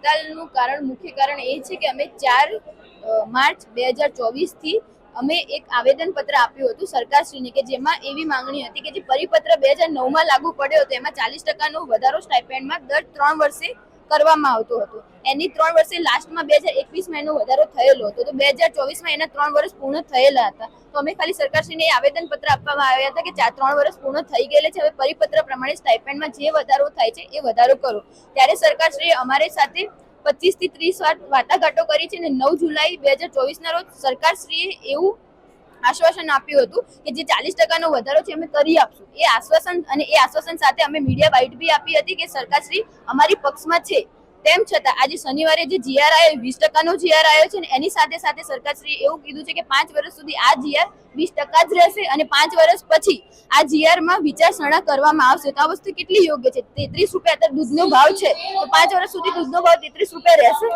આંદોલનનું કારણ, મુખ્ય કારણ એ છે કે અમે ચાર માર્ચ બે હજાર ચોવીસથી અમે એક આવેદન પત્ર આપ્યું હતું સરકારશ્રીને કે જેમાં એવી માંગણી હતી કે જે પરિપત્ર બે હજાર નવમાં લાગુ પડ્યો હતો, એમાં ચાલીસ ટકાનો વધારો સ્ટાઇપેન્ડમાં દર ત્રણ વર્ષે કરવામાં આવતું હતું. એની ત્રણ વર્ષે લાસ્ટમાં બે હજાર એકવીસમાં એનો વધારો થયેલો હતો. તો બે હજાર ચોવીસમાં એના ત્રણ વર્ષ પૂર્ણ થયેલા હતા. તો અમે ખાલી સરકારશ્રીને આવેદન પત્ર આપવામાં આવ્યા હતા કે ચાર ત્રણ વર્ષ પૂર્ણ થઈ ગયેલા છે. હવે પરિપત્ર પ્રમાણે સ્ટાઇપેન્ડમાં જે વધારો થાય છે એ વધારો કરો. ત્યારે સરકારશ્રીએ અમારી સાથે પચીસથી ત્રીસ વાર વાટાઘાટો કરી છે અને નવ જુલાઈ બે હજાર ચોવીસના રોજ સરકારશ્રીએ એવું આશ્વાસન આપ્યું હતું કે જે ચાલીસ ટકાનો વધારો છે, અમે કરી આપશું. એ આશ્વાસન અને એ આશ્વાસન સાથે અમે મીડિયા બાઇટ બી આપી હતી કે સરકારશ્રી અમારી પક્ષમાં છે. તેમ છતાં, આજે શનિવારે જે જીઆર આવ્યો વીસ ટકાનો જીઆર આવ્યો છે ને, એની સાથે સાથે સરકારશ્રીએ એવું કીધું છે કે પાંચ વર્ષ સુધી આ જીઆર વીસ ટકા જ રહેશે અને પાંચ વર્ષ પછી આ જીઆરમાં વિચારસરણા કરવામાં આવશે. તો આ વસ્તુ કેટલી યોગ્ય છે? તેત્રીસ રૂપિયા અત્યારે દૂધનો ભાવ છે. તો પાંચ વર્ષ સુધી દૂધનો ભાવ તેત્રીસ રૂપિયા રહેશે?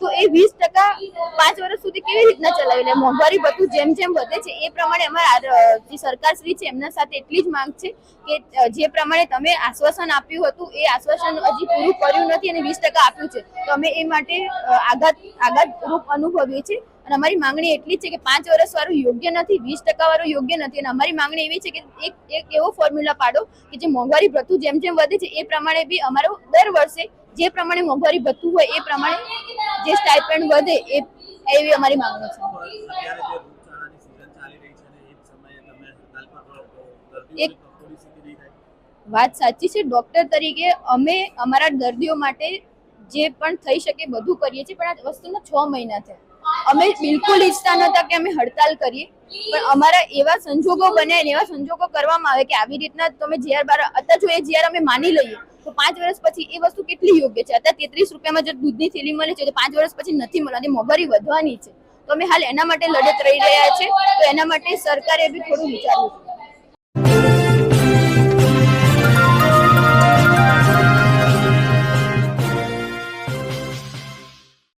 તો એ વીસ ટકા પાંચ વર્ષ સુધી કેવી રીતના ચલાવી મોંઘવારી બધું જેમ જેમ વધે છે, એ પ્રમાણે અમારા જે જે સરકારશ્રી છે, એમના સાથે એટલી જ માંગ છે કે જે પ્રમાણે તમે આશ્વાસન આપ્યું હતું, એ આશ્વાસન હજી પૂરું કર્યું નથી અને વીસ ટકા આપ્યું છે. તો અમે એ માટે આઘાત આઘાત રૂપ અનુભવીએ છીએ અને અમારી માંગણી એટલી છે કે પાંચ વર્ષ વાળું યોગ્ય નથી, વીસ ટકા વાળું યોગ્ય નથી અને અમારી માંગણી એવી છે કે એક એક એવો ફોર્મ્યુલા પાડો કે જે મોંઘવારી ભથ્થું જેમ જેમ વધે છે, એ પ્રમાણે બી અમારો દર વર્ષે જે પ્રમાણે મોંઘવારી ભથ્થું હોય, એ પ્રમાણે જે સ્ટાઇપેન્ડ વધે એ એવી અમારી માંગણી છે. એક- થાય. વાત સાચી છે. ડોક્ટર તરીકે અમે અમારા દર્દીઓ માટે જે પણ થઈ શકે બધું કરીએ છીએ પણ આ વસ્તુના છ મહિના છે. અમે બિલકુલ ઈચ્છતા નહોતા કે અમે હડતાલ કરીએ. પણ અમારા એવા સંજોગો બન્યા એવા સંજોગો કરવામાં આવે કે આવી રીતના તમે જીઆર બાર અત્યારે જો એ જીઆર અમે માની લઈએ તો પાંચ વર્ષ પછી એ વસ્તુ કેટલી યોગ્ય છે? અત્યારે તેત્રીસ રૂપિયામાં જો દૂધની થેલી મળે છે, તો પાંચ વર્ષ પછી નથી મળવાની મોંઘવારી વધવાની છે. તો અમે હાલ એના માટે લડત રહી રહ્યા છે. તો એના માટે સરકારે બી થોડું વિચારવું